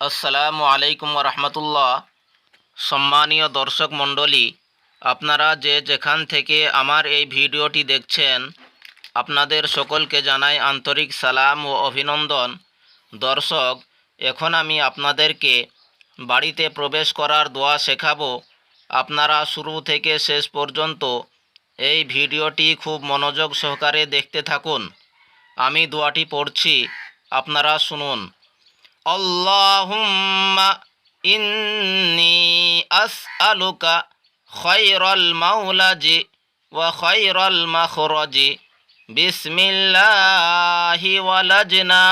আসসালামু আলাইকুম রহমতুল্লাহ। সম্মানীয় দর্শক মণ্ডলী, আপনারা যে যেখান থেকে আমার এই ভিডিওটি দেখছেন, আপনাদের সকলকে জানাই আন্তরিক সালাম ও অভিনন্দন। দর্শক, এখন আমি আপনাদেরকে বাড়িতে প্রবেশ করার দোয়া শেখাবো। আপনারা শুরু থেকে শেষ পর্যন্ত এই ভিডিওটি খুব মনোযোগ সহকারে দেখতে থাকুন। আমি দোয়াটি পড়ছি, আপনারা শুনুন। আল্লাহুম্মা ইন্নি আসআলুকা খৈরল মাউলাজি ওয়া খৈরল মাখরজি বিসমিল্লাহি ওয়ালাজনা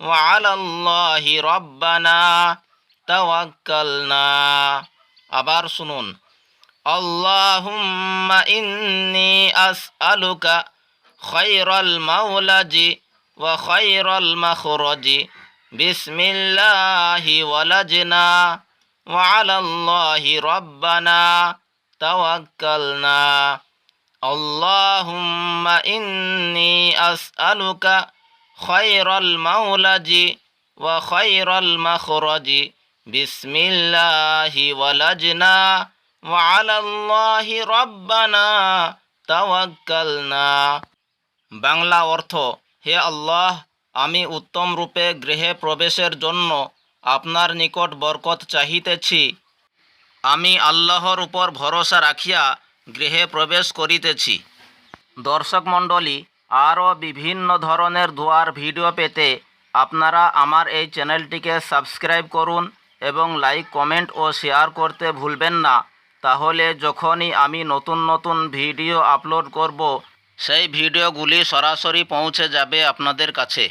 ওয়া আলাল্লাহি রব্বানা তাওয়াক্কালনা আবার শুনুন। আল্লাহুম্মা ইন্নি আসআলুকা খৈরল মাউলাজি ওয়া খৈরল মাখরজি বিসমিল্লাহি ওয়ালাজনা ওয়ালাল্লাহি রব্বানা তাওয়াক্কালনা। আল্লাহুম্মা ইন্নি আসআলুকা খয়রাল মাওলাজি ওয়া খয়রাল মাখরাজি। বিসমিল্লাহি ওয়ালাজনা ওয়ালাল্লাহি রব্বানা তাওয়াক্কালনা। বাংলা অর্থ, হে আল্লাহ আমি উত্তম রূপে গৃহে প্রবেশের জন্য আপনার নিকট বরকত চাহিতেছি। আমি আল্লাহর উপর ভরসা রাখিয়া গৃহে প্রবেশ করিতেছি। দর্শক মণ্ডলী, আরও বিভিন্ন ধরনের দোয়ার ভিডিও পেতে আপনারা আমার এই চ্যানেলটিকে সাবস্ক্রাইব করুন এবং লাইক, কমেন্ট ও শেয়ার করতে ভুলবেন না। তাহলে যখনই আমি নতুন নতুন ভিডিও আপলোড করব, সেই ভিডিওগুলি সরাসরি পৌঁছে যাবে আপনাদের কাছে।